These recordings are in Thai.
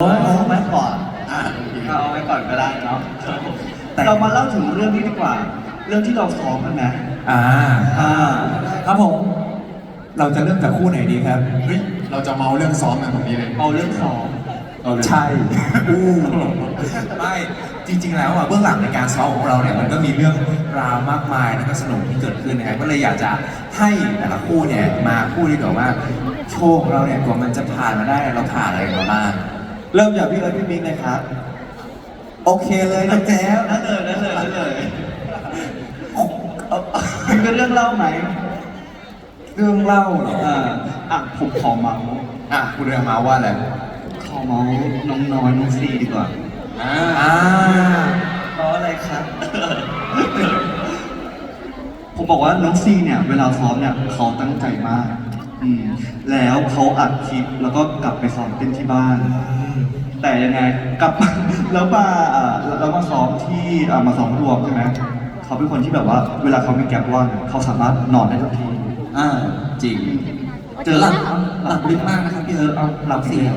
เอาไว้ก่อนอ่าโอเคเอาไว้ก่อนก็ได้เนาะแต่เรามาเล่าถึงเรื่องนี้ดีกว่า เรื่องที่เราซ้อมกันนะอ่าอ่าครับผม เราจะเริ่มจากคู่ไหนดีครับ เฮ้ย เราจะเมาเรื่องซ้อมกันตรงนี้เลยเอาเรื่องซ้อมเอาเลยใช่อู้ไม่จริง ๆ แล้วอะเบื้องหลังในการซ้อมของเราเนี่ยมันก็มีเรื่องราวมากมายแล้วก็สนุกที่เกิดขึ้นนะครับก็เลยอยากจะให้แต่ละคู่เนี่ยมาพูดดีกว่าว่าโชว์ของเราเนี่ยกว่ามันจะผ่านมาได้เราผ่านอะไรมาบ้าง เริ่มจากพี่เอิร์ธพี่บิ๊กเลยครับ โอเคเลยนะแจ๊บนั่นเลยนั่นเลยนั่นเลยมีเป็นเรื่องเล่าไหมเรื่องเล่าเหรออ่าอะผมขอเมาส์อะคุณเรื่องมาว่าอะไรขอเมาส์น้องน้อยน้องซีดีกว่าอ่าอ่าเพราะอะไรครับ ผมบอกว่าน้องซีเนี่ย เวลาซ้อมเนี่ยเขาตั้งใจมาก อืมแล้วเขาอัดคลิปแล้วก็กลับไปซ้อมเต้นที่บ้าน แต่ยังไงกลับ แล้วมาอ่าแล้วมาซ้อมที่อ่ามาซ้อมรวมใช่ไหมเขาเป็นคนที่แบบว่าเวลาเขามีแก็บว่างเขาสามารถนอนได้ทุกทีอ่าจริง เจอหลับหลับลึกมากนะครับพี่เอิร์ธเอาหลับเสีย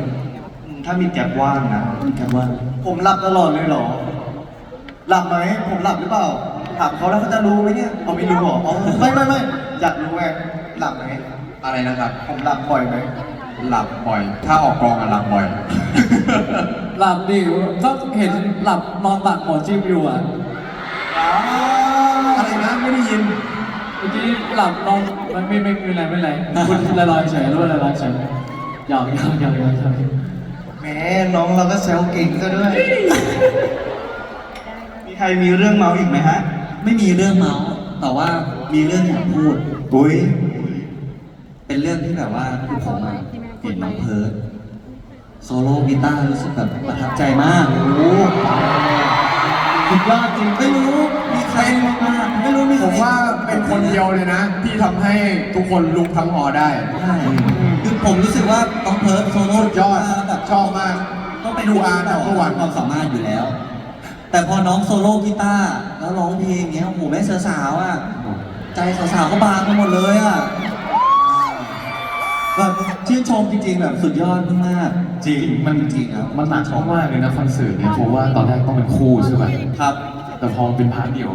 อืมถ้ามีแก็บว่างนะมีกันว่าผมหลับตลอดเลยเหรอ หลับไหม ผมหลับหรือเปล่า ถามเขาแล้วเขาจะรู้ไหมเนี่ยเขาไม่รู้หรออ๋อไม่ไม่ไม่อยากรู้ไง หลับไหมอะไรนะครับ ผมหลับบ่อยไหม หลับบ่อย ถ้าออกกองอะหลับบ่อย หลับดิก็เห็นหลับนอนตักหมอนจิ้มอยู่อะอะไรนะไม่ได้ยินเมื่อกี้หลับนอนมันไม่ไม่ไม่ไม่อะไรไม่อะไรคุณละลายเฉยรู้ละลายเฉยหยอกหยอกหยอกหยอกหยอกแหมน้องเราก็แซวเก่งซะด้วย มีใครมีเรื่องเมาอีกไหมฮะ ไม่มีเรื่องเมาส์แต่ว่ามีเรื่องอยากพูด อุ้ย เป็นเรื่องที่แบบว่าคือผมอะเห็นน้องเพิร์ด โซโล่กีตาร์รู้สึกแบบประทับใจมากโอ้โหสุดยอดจริงไม่รู้มีใครมากไม่รู้มีใครผมว่าเป็นคนเดียวเลยนะ ที่ทำให้ทุกคนลุกทั้งหอได้ใช่คือผมรู้สึกว่าน้องเพิร์ดโซโล่สุดยอดกีตาร์แบบชอบมากต้องไปดูดูอาอาร์ร์ตต่ทุกวันความสามารถอยู่แล้ว แต่พอน้องโซโล่กีตาร์แล้วร้องเพลงเงี้ยโอ้โหแม่สาวๆอะใจสาวๆก็บางไปหมดเลยอะ แบบชื่นชมจริงๆแบบสุดยอดมากๆจริงมันจริงครับมันหนักมากๆเลยนะคอนเสิร์ตเนี่ยเพราะว่าตอนแรกต้องเป็นคู่ใช่ไหมครับ แต่พอเป็นพาร์ทเดียว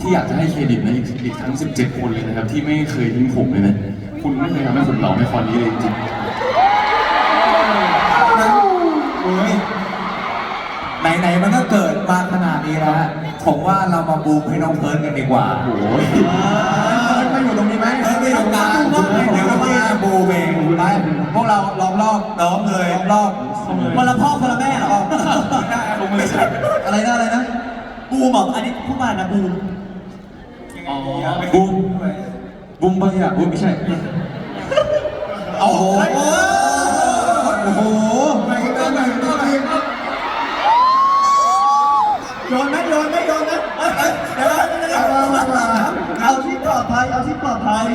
ที่อยากจะให้เครดิตนะอีกอีกทั้ง 17 คนเลยนะครับ ที่ไม่เคยทิ้งผมเลยนะคุณไม่เคยทำให้ผมหล่อในคอนนี้เลยจริงโอ้ยไหนๆมันก็เกิดมาขนาดนี้แล้วผมว่าเรามาบูมให้น้องเพิร์ดกันดีกว่าโอ้ย มาอยู่ตรงนี้ไหมเพิร์ดไม่ต้องการเดี๋ยวพี่จะบูเองไปพวกเราล้อมรอบน้องเลยล้อมรอบคนละพ่อคนละแม่เหรออะไรนะอะไรนะบูมเหรออันนี้พูดมานะบูมอ๋อบูมบูมไปอะบูมไม่ใช่โอ้โหโอ้โห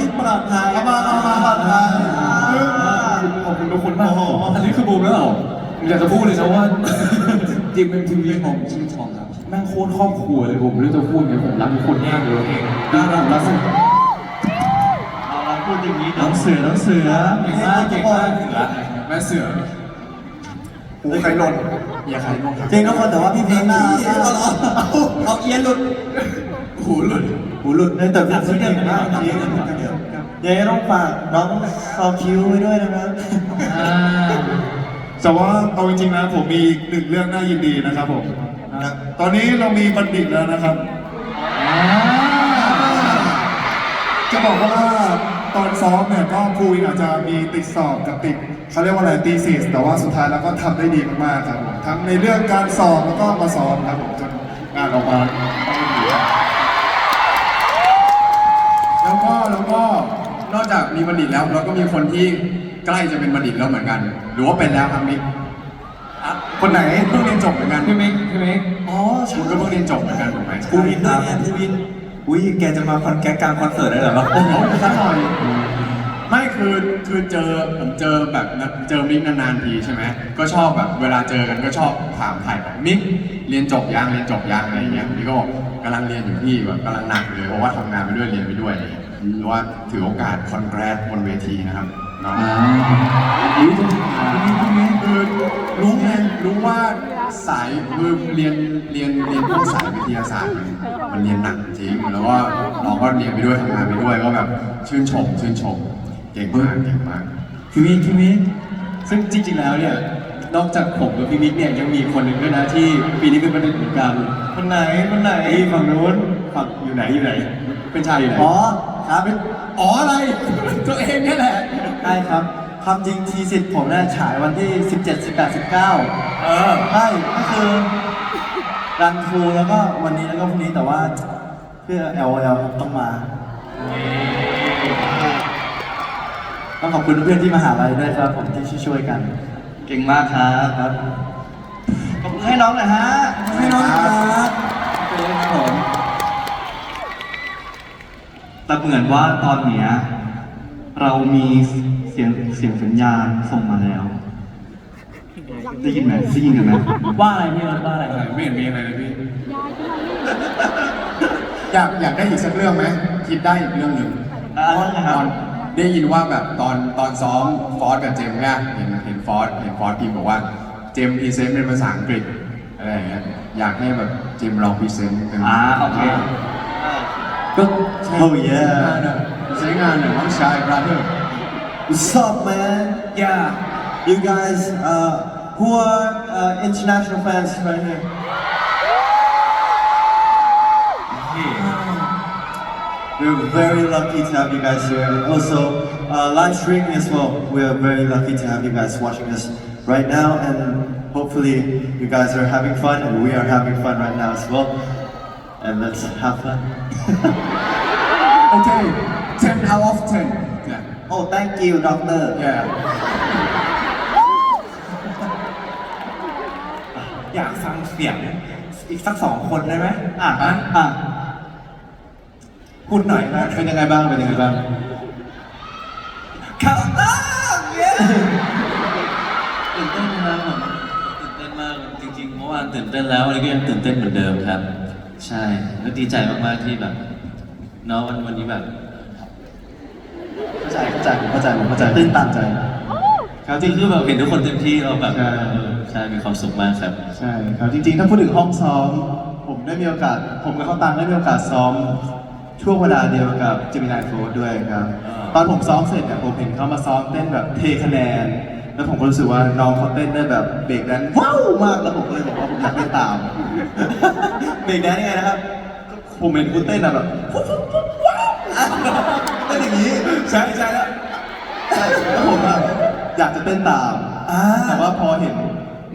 ที่ปลอดภัยเอามามาปลอดภัยอ่าขอบคุณทุกคนมากอันนี้คือบูมแล้วเหรอผมอยากจะพูดเลยนะว่าจริงเป็นทีวีผมชื่นชมครับแม่งโคตรครอบครัวเลยผมไม่รู้จะพูดไงผมรักทุกคนมากเลยน่ารักรักสุดเอาพูดอย่างนี้น้องเสือน้องเสือเก่งมากเก่งมากแม่เสือหูใครหล่น อย่าใครหล่นครับจริงทุกคนแต่ว่าพี่เพลงน่ารักมาเอาเอียนหลุดหูหล่นหูหลุดเลยแต่พี่เก่งมากจริงเดี๋ยวต้องฝากน้องซอคิวไว้ด้วยนะครับแต่ว่าเอาจริงๆนะผมมีอีกหนึ่งเรื่องน่ายินดีนะครับผม ตอนนี้เรามีบัณฑิตแล้วนะครับ จะบอกว่า ตอนซ้อมเนี่ยก็ครูอาจจะมีติดสอบกับติดเขาเรียกว่าอะไรตีสีแต่ว่าสุดท้ายแล้วก็ทำได้ดีมากๆครับผมทั้งในเรื่องการสอบแล้วก็มาซ้อมครับผมจนงานออกมาต้องดีครับแล้วก็แล้วก็นอกจากมีบัณฑิตแล้วเราก็มีคนที่ใกล้จะเป็นบัณฑิตแล้วเหมือนกัน หรือว่าเป็นแล้วครับมิกคนไหนเพิ่งเรียนจบเหมือนกันพี่มิกพี่มิกอ๋อใช่คุณก็เพิ่งเรียนจบเหมือนกันถูกไหมภูวินด้วยไงภูวิน อุ้ยแกจะมาคอนแกรกกลางคอนเสิร์ตได้เหรอโอ้โหสักหน่อยไม่คือคือเจอผมเจอแบบเจอมิกนานๆทีใช่ไหมก็ชอบแบบเวลาเจอกันก็ชอบถามถ่ายแบบมิกเรียนจบยังเรียนจบยังอะไรอย่างเงี้ยมิกก็บอกกำลังเรียนอยู่พี่แบบกำลังหนักเลยเพราะว่าทำงานไปด้วยเรียนไปด้วยอะไรอย่างเงี้ยหรือว่าถือโอกาสคอนแกรสบนเวทีนะครับเนาะอ่าอุ้ยจะพี่พี่มิ้นคือรู้ไงรู้ว่า สายคือเรียนเรียนเรียนพวกสายวิทยาศาสตร์มันมันเรียนหนักจริง แล้วก็เราก็เรียนไปด้วยทำงานไปด้วยก็แบบชื่นชมชื่นชมเก่งมากเก่งมาก พี่มิ้นพี่มิ้นซึ่งจริงๆแล้วเนี่ย นอกจากผมกับพี่มิกเนี่ยยังมีคนหนึ่งด้วยนะที่ปีนี้เป็นประเด็นเหมือนกันคนไหนคนไหนฝั่งนู้นฝั่งอยู่ไหนอยู่ไหน เป็นชายอยู่ไหนอ๋อครับเป็นอ๋ออะไร ตัวเองเนี่ยแหละใช่ครับ ความจริงทีสิทธิ์ผมเนี่ยฉายวันที่ 17 18 19 เออ ใช่ก็คือรันทรูแล้วก็วันนี้แล้วก็พรุ่งนี้แต่ว่าเพื่อ L O L ครับต้องมา ต้องขอบคุณเพื่อนที่มหาลัยด้วยครับ ผมที่ช่วยๆกัน เก่งมากครับครับขอบคุณให้น้องหน่อยฮะให้น้องครับผมแต่เหมือนว่าตอนเนี้ย เรามีเสียงเสียงสัญญาณส่งมาแล้ว ได้ยินไหมได้ยินกันไหมว่าอะไรพี่เอิร์ธว่าอะไรอะไรไม่เห็นมีอะไรเลยพี่ อยากอยากได้อีกสักเรื่องไหมคิดได้อีกเรื่องหนึ่งอ่านะคตรับ อนได้ยินว่าแบบตอนตอนซ้อมฟอสกับเจมส์เนี่ยเห็นเห็นฟอสเห็นฟอสพิมพ์บอกว่าเจมส์พรีเซนต์เป็นภาษาอังกฤษอะไรอย่างเงี้ยอยากให้แบบเจมส์ลองพรีเซนต์เป็นอ่าโอเค ก็ Oh ใช้ yeah I'm shy, brother. What's up, man? Yeah. You guys, uh, who are uh, international fans right here? We're very lucky to have you guys here. And also, uh, live streaming as well. We're very lucky to have you guys watching us right now. And hopefully, you guys are having fun, and we are having fun right now as well. And let's have fun. okay. อเค10 out of 10 yeah oh, thank you, doctor. yeah อยากฟังเสียงอีกสักสองคนได้ไหมอะอะพูดหน่อยนะเป็นยังไงบ้าง เป็นยังไงบ้างข่าวต้งเนี่ยตื่นเต้นครับผมตื่นเต้นมากจริงๆเมื่อวานตื่นเต้นแล้ววันนี้ก็ยังตื่นเต้นเหมือนเดิมครับ ใช่ก็ดีใจมากๆที่แบบเนาะวันวันนี้แบบ เข้าใจเข้าใจผมเข้าใจผมเข้าใจตื้นตันใจ ครับจริงๆคือแบบเห็นทุกคนเต็มที่เราแบบใช่ เออใช่มีความสุขมากครับ ใช่ครับจริงๆ ถ้าพูดถึงห้องซ้อม ผมได้มีโอกาส ผมกับเขาตังได้มีโอกาสซ้อมช่วงเวลาเดียวกับเจมินายโฟร์ด้วยครับ อ่า ตอนผมซ้อมเสร็จเนี่ยผมเห็นเขามาซ้อมเต้นแบบเทคะแนน แล้วผมก็รู้สึกว่าน้องเขาเต้นได้แบบเบรกแดนซ์ว้าวมากแล้วผมก็เลยบอกว่าผมอยากเต้นตาม เบรกแดนซ์ยังไงนะครับ ผมเห็นคุณเต้นอะแบบ ปุ๊บปุ๊บปุ๊บว้าวเต้นอย่างนี้ใช่ใช่แล้วใช่แล้วผมอะอยากจะเต้นตาม อ่าแต่ว่าพอเห็น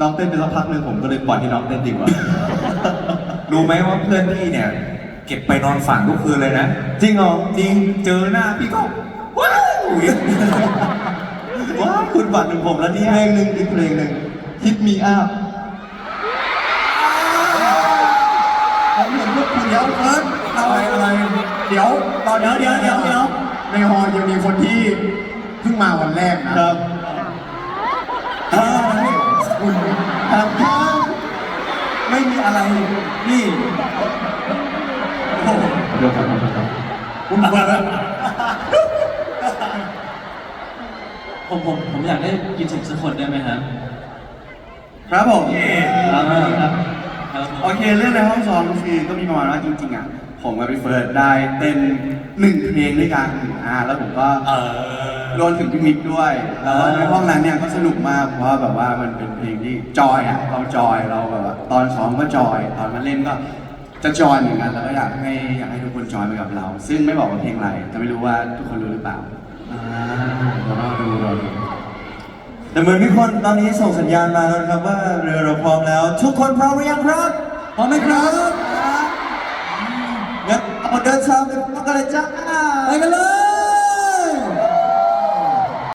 น้องเต้นไปสักพักหนึ่งผมก็เลยปล่อยให้น้องเต้นดีกว่า รู้ไหมว่าเพื่อนพี่เนี่ย เก็บไปนอนฝันทุกคืนเลยนะ จริงเหรอจริงเจอหน้าพี่ก็ว้าวว้าวคุณฝันถึงผมแล้วเนี่ยเพลงหนึ่งอีกเพลงหนึ่ง Hit Me Up ผมเห็นพวกคุณแล้วเอิร์ธอะไรอะไร เดี๋ยวตอนนี้เดี๋ยวเดี๋ยวเดี๋ยวในฮอลยังมีคนที่เพิ่งมาวันแรกนะครับเออคุณครับไม่มีอะไร นี่เดี๋ยวครับเดี๋ยวครับคุณเปิดผมผมผมอยากได้ยินเสียงสักคนได้ไหมครับครับผม ครับครับครับ โอเคเรื่องในห้องซ้อมก็คือก็มีประมาณว่าจริงๆอะ ผมกับพี่เฟิร์สได้เต้นหนึ่งเพลงด้วยกันอ่าแล้วผมก็เออ รวมถึงพี่มิกด้วยแล้วในห้องนั้นเนี่ยก็สนุกมากเพราะว่าแบบว่ามันเป็นเพลงที่จอยอะเราจอยเราแบบว่าตอนซ้อมก็จอย ตอนมาเล่นก็จะจอยเหมือนกันแล้วก็อยากให้อยากให้ทุกคนจอยไปกับเรา ซึ่งไม่บอกว่าเพลงอะไรแต่ไม่รู้ว่าทุกคนรู้หรือเปล่าอ่าเราก็ดูเราดู แต่เหมือนมีคนตอนนี้ส่งสัญญาณมาแล้วนะครับว่าเรือเราพร้อมแล้ว ทุกคนพร้อมหรือยังครับพร้อมไหมครับ งั้นเอ